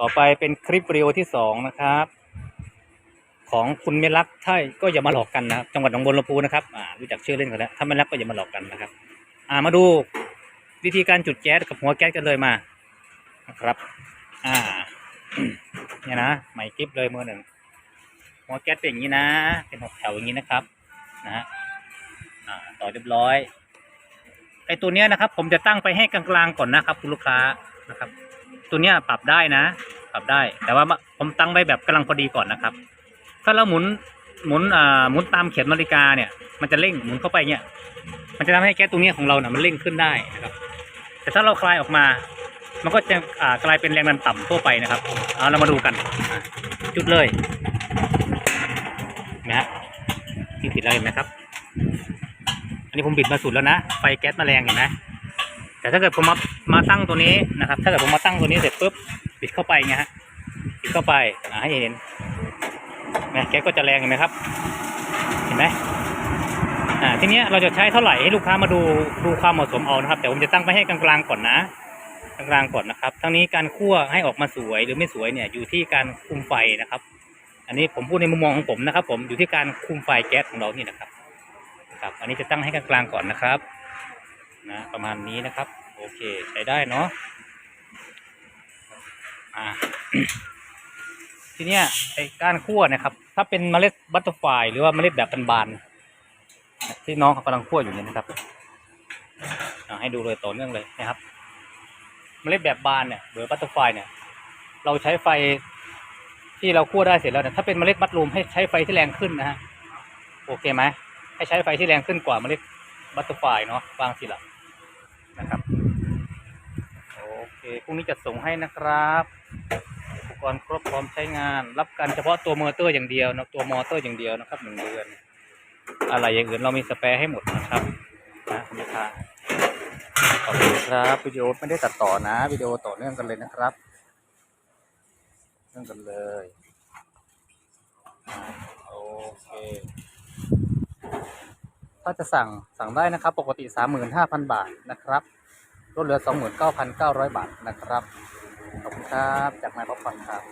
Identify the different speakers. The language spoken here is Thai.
Speaker 1: ต่อไปเป็นคลิปวิดีโอที่สองนะครับ ของคุณเมลักถ้าก็อย่ามาหลอกกันนะครับ จังหวัดหนองบัวลำพูนะครับอ่ารู้จักชื่อเล่นเขาแล้วถ้าไม่รักก็อย่ามาหลอกกันนะครับ อ่ามาดูวิธีการจุดแก๊สกับหัวแก๊สกันเลยมานะครับ อ่าเนี่ยนะไหมกริฟเลยมือหนึ่งหัวแก๊สเป็นอย่างนี้นะ เป็นหกแถวอย่างนี้นะครับนะฮะอ่าต่อเรียบร้อยไอตัวเนี้ยนะครับ ผมจะตั้งไปให้กลางๆก่อนนะครับ คุณลูกค้า นะครับ ตัวเนี้ยปรับได้นะ ปรับได้ แต่ว่าผมตั้งไว้แบบกำลังพอดีก่อนนะครับ ถ้าเราหมุนหมุนอ่าหมุนตามเข็มนาฬิกาเนี่ย มันจะเร่งหมุนเข้าไปเนี่ย มันจะทำให้แก๊สตรงเนี้ยของเราเนี่ยมันเร่งขึ้นได้นะครับ แต่ถ้าเราคลายออกมา มันก็จะอ่ากลายเป็นแรงดันต่ำทั่วไปนะครับเอาเรามาดูกัน จุดเลยเห็นะฮะที่ติดแล้วเห็นไหมครับ อันนี้ผมบิดมาสุดแล้วนะ ไฟแก๊สมาแรงเห็นไหมแต่ถ้าเกิดผมมา มาตั้งตัวนี้นะครับ ถ้าเกิดผมมาตั้งตัวนี้เสร็จปุ๊บปิดเข้าไปเงี้ยฮะปิดเข้าไปอะให้เห็นนะแก๊สก็จะแรงเห็นไหมครับ เห็นไหมอ่าทีเนี้ยเราจะใช้เท่าไหร่ให้ลูกค้ามาดูดูความเหมาะสมเอานะครับ แต่ผมจะตั้งไปให้กลางๆก่อนนะกลางๆก่อนนะครับ ทั้งนี้การคั่วให้ออกมาสวยหรือไม่สวยเนี่ยอยู่ที่การคุมไฟนะครับ อันนี้ผมพูดในมุมมองของผมนะครับ ผมอยู่ที่การคุมไฟแก๊สของเรานี่นะครับครับ อันนี้จะตั้งให้กลางๆก่อนนะครับนะประมาณนี้นะครับ เคใช้ได้เนาะอ่าทีเนี้ยไอการคั่วนะครับ ถ้าเป็นเมล็ดบัตเตอร์ไฟหรือว่าเมล็ดแบบบานๆที่น้องเขากำลังคั่วอยู่เนี่ยนะครับให้ดูเลยต่อเนื่องเลยนะครับ เมล็ดแบบบานเนี่ยหรือบัตเตอร์ไฟเนี่ย เราใช้ไฟที่เราคั่วได้เสร็จแล้วเนี่ยถ้าเป็นเมล็ดบัตรูมให้ใช้ไฟที่แรงขึ้นนะฮะโอเคไหมให้ใช้ไฟที่แรงขึ้นกว่าเมล็ดบัตเตอร์ไฟเนาะวางสิละนะครับ เคพรุ่งนี้จะส่งให้นะครับอุปกรณ์ครบพร้อมใช้งาน รับกันเฉพาะตัวมอเตอร์อย่างเดียวนะตัวมอเตอร์อย่างเดียวนะครับหนึ่งเดือน อะไรอย่างอื่นเรามีสเปร์ให้หมดนะครับนะคุณลูกค้าขอบคุณครับวิดีโอไม่ได้ตัดต่อนะวิดีโอต่อเนื่องกันเลยนะครับเนื่องกันเลยโอเคถ้าจะสั่งสั่งได้นะครับ ปกติ 35,000 บาทนะครับ ลดเหลือ 29,900 บาทนะครับ ขอบคุณครับ จากนายพบพันครับ